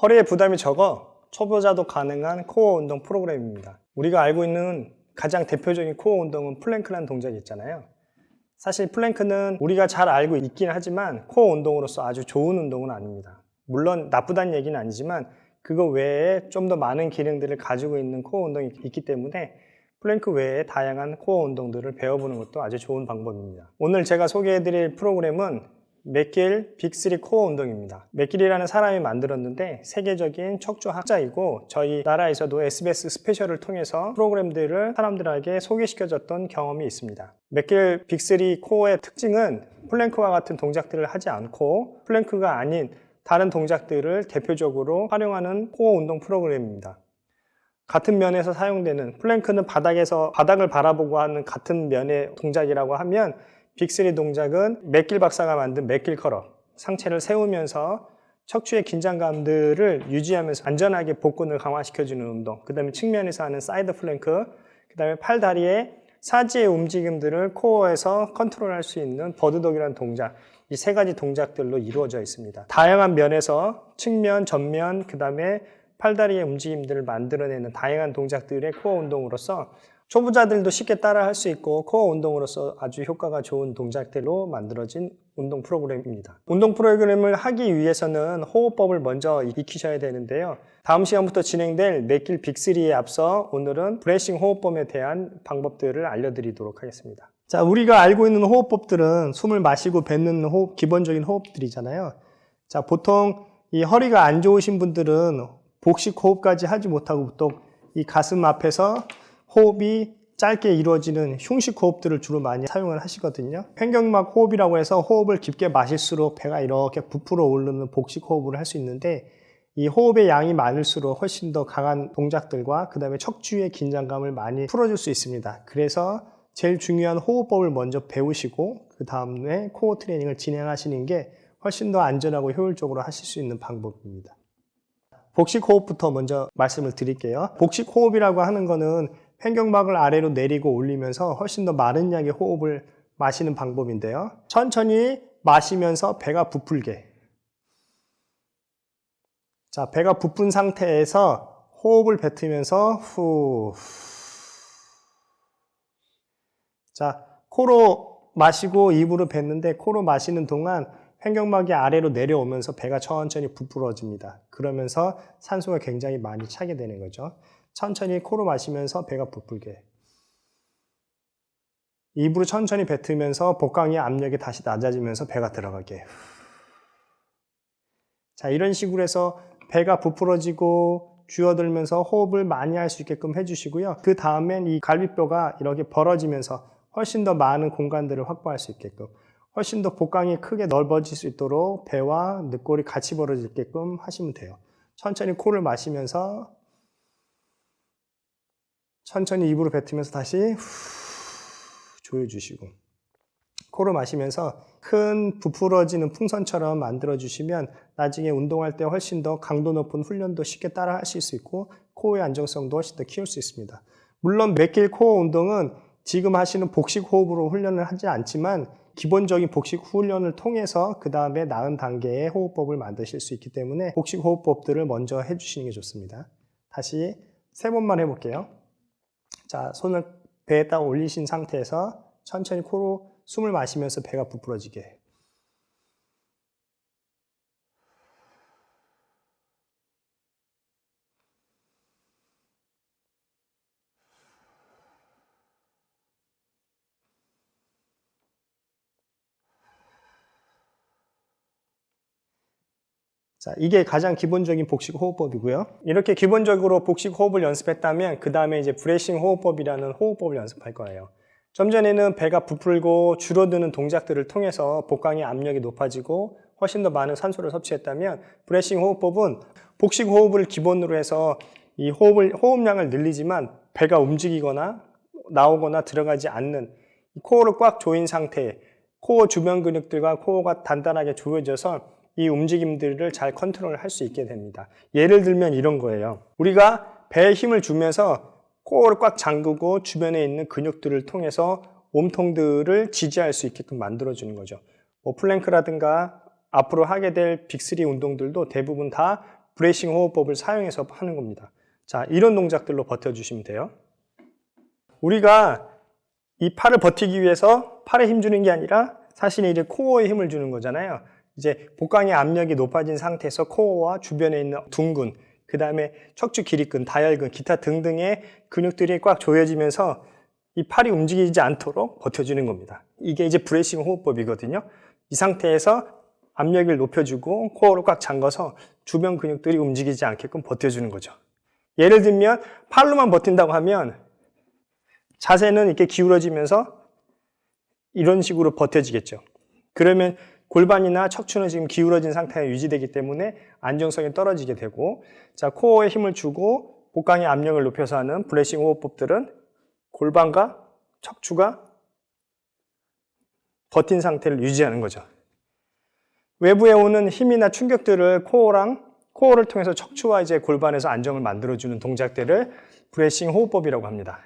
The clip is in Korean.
허리에 부담이 적어 초보자도 가능한 코어 운동 프로그램입니다. 우리가 알고 있는 가장 대표적인 코어 운동은 플랭크라는 동작이 있잖아요. 사실 플랭크는 우리가 잘 알고 있긴 하지만 코어 운동으로서 아주 좋은 운동은 아닙니다. 물론 나쁘다는 얘기는 아니지만 그거 외에 좀 더 많은 기능들을 가지고 있는 코어 운동이 있기 때문에 플랭크 외에 다양한 코어 운동들을 배워보는 것도 아주 좋은 방법입니다. 오늘 제가 소개해드릴 프로그램은 맥길 빅3 코어 운동입니다. 맥길이라는 사람이 만들었는데 세계적인 척추 학자이고 저희 나라에서도 SBS 스페셜을 통해서 프로그램들을 사람들에게 소개시켜줬던 경험이 있습니다. 맥길 빅3 코어의 특징은 플랭크와 같은 동작들을 하지 않고 플랭크가 아닌 다른 동작들을 대표적으로 활용하는 코어 운동 프로그램입니다. 같은 면에서 사용되는 플랭크는 바닥에서 바닥을 바라보고 하는 같은 면의 동작이라고 하면 빅3 동작은 맥길 박사가 만든 맥길 컬업 상체를 세우면서 척추의 긴장감들을 유지하면서 안전하게 복근을 강화시켜주는 운동. 그 다음에 측면에서 하는 사이드 플랭크. 그 다음에 팔 다리의 사지의 움직임들을 코어에서 컨트롤할 수 있는 버드독이라는 동작. 이 세 가지 동작들로 이루어져 있습니다. 다양한 면에서 측면, 전면, 그 다음에 팔다리의 움직임들을 만들어내는 다양한 동작들의 코어 운동으로서 초보자들도 쉽게 따라 할 수 있고 코어 운동으로서 아주 효과가 좋은 동작들로 만들어진 운동 프로그램입니다. 운동 프로그램을 하기 위해서는 호흡법을 먼저 익히셔야 되는데요. 다음 시간부터 진행될 맥길 빅3에 앞서 오늘은 브레싱 호흡법에 대한 방법들을 알려드리도록 하겠습니다. 자, 우리가 알고 있는 호흡법들은 숨을 마시고 뱉는 호흡, 기본적인 호흡들이잖아요. 자, 보통 이 허리가 안 좋으신 분들은 복식 호흡까지 하지 못하고 보통 이 가슴 앞에서 호흡이 짧게 이루어지는 흉식 호흡들을 주로 많이 사용을 하시거든요. 횡격막 호흡이라고 해서 호흡을 깊게 마실수록 배가 이렇게 부풀어 오르는 복식 호흡을 할 수 있는데 이 호흡의 양이 많을수록 훨씬 더 강한 동작들과 그 다음에 척추의 긴장감을 많이 풀어줄 수 있습니다. 그래서 제일 중요한 호흡법을 먼저 배우시고 그 다음에 코어 트레이닝을 진행하시는 게 훨씬 더 안전하고 효율적으로 하실 수 있는 방법입니다. 복식 호흡부터 먼저 말씀을 드릴게요. 복식 호흡이라고 하는 거는 횡격막을 아래로 내리고 올리면서 훨씬 더 마른 양의 호흡을 마시는 방법인데요. 천천히 마시면서 배가 부풀게. 자, 배가 부푼 상태에서 호흡을 뱉으면서 후. 자, 코로 마시고 입으로 뱉는데 코로 마시는 동안 횡격막이 아래로 내려오면서 배가 천천히 부풀어집니다. 그러면서 산소가 굉장히 많이 차게 되는 거죠. 천천히 코로 마시면서 배가 부풀게. 입으로 천천히 뱉으면서 복강의 압력이 다시 낮아지면서 배가 들어가게. 자, 이런 식으로 해서 배가 부풀어지고 쥐어들면서 호흡을 많이 할 수 있게끔 해주시고요. 그 다음엔 이 갈비뼈가 이렇게 벌어지면서 훨씬 더 많은 공간들을 확보할 수 있게끔 훨씬 더 복강이 크게 넓어질 수 있도록 배와 늑골이 같이 벌어지게끔 하시면 돼요. 천천히 코를 마시면서 천천히 입으로 뱉으면서 다시 후 조여주시고 코로 마시면서 큰 부풀어지는 풍선처럼 만들어주시면 나중에 운동할 때 훨씬 더 강도 높은 훈련도 쉽게 따라 하실 수 있고 코어의 안정성도 훨씬 더 키울 수 있습니다. 물론 맥길 코어 운동은 지금 하시는 복식 호흡으로 훈련을 하지 않지만 기본적인 복식 훈련을 통해서 그 다음에 나은 단계의 호흡법을 만드실 수 있기 때문에 복식 호흡법들을 먼저 해주시는 게 좋습니다. 다시 세 번만 해볼게요. 자, 손을 배에 딱 올리신 상태에서 천천히 코로 숨을 마시면서 배가 부풀어지게. 자, 이게 가장 기본적인 복식 호흡법이고요. 이렇게 기본적으로 복식 호흡을 연습했다면 그 다음에 이제 브레싱 호흡법이라는 호흡법을 연습할 거예요. 좀 전에는 배가 부풀고 줄어드는 동작들을 통해서 복강의 압력이 높아지고 훨씬 더 많은 산소를 섭취했다면 브레싱 호흡법은 복식 호흡을 기본으로 해서 이 호흡을, 호흡량을 늘리지만 배가 움직이거나 나오거나 들어가지 않는 코어를 꽉 조인 상태, 코어 주변 근육들과 코어가 단단하게 조여져서 이 움직임들을 잘 컨트롤할 수 있게 됩니다. 예를 들면 이런 거예요. 우리가 배에 힘을 주면서 코어를 꽉 잠그고 주변에 있는 근육들을 통해서 몸통들을 지지할 수 있게끔 만들어주는 거죠. 뭐 플랭크라든가 앞으로 하게 될 빅3 운동들도 대부분 다 브레이싱 호흡법을 사용해서 하는 겁니다. 자, 이런 동작들로 버텨주시면 돼요. 우리가 이 팔을 버티기 위해서 팔에 힘 주는 게 아니라 사실 이제 코어에 힘을 주는 거잖아요. 이제 복강의 압력이 높아진 상태에서 코어와 주변에 있는 둔근, 그 다음에 척추 기립근, 다혈근, 기타 등등의 근육들이 꽉 조여지면서 이 팔이 움직이지 않도록 버텨주는 겁니다. 이게 이제 브레이싱 호흡법이거든요. 이 상태에서 압력을 높여주고 코어를 꽉 잠궈서 주변 근육들이 움직이지 않게끔 버텨주는 거죠. 예를 들면 팔로만 버틴다고 하면 자세는 이렇게 기울어지면서 이런 식으로 버텨지겠죠. 그러면 골반이나 척추는 지금 기울어진 상태가 유지되기 때문에 안정성이 떨어지게 되고 자 코어에 힘을 주고 복강의 압력을 높여서 하는 브레싱 호흡법들은 골반과 척추가 버틴 상태를 유지하는 거죠. 외부에 오는 힘이나 충격들을 코어랑 코어를 통해서 척추와 이제 골반에서 안정을 만들어주는 동작들을 브레싱 호흡법이라고 합니다.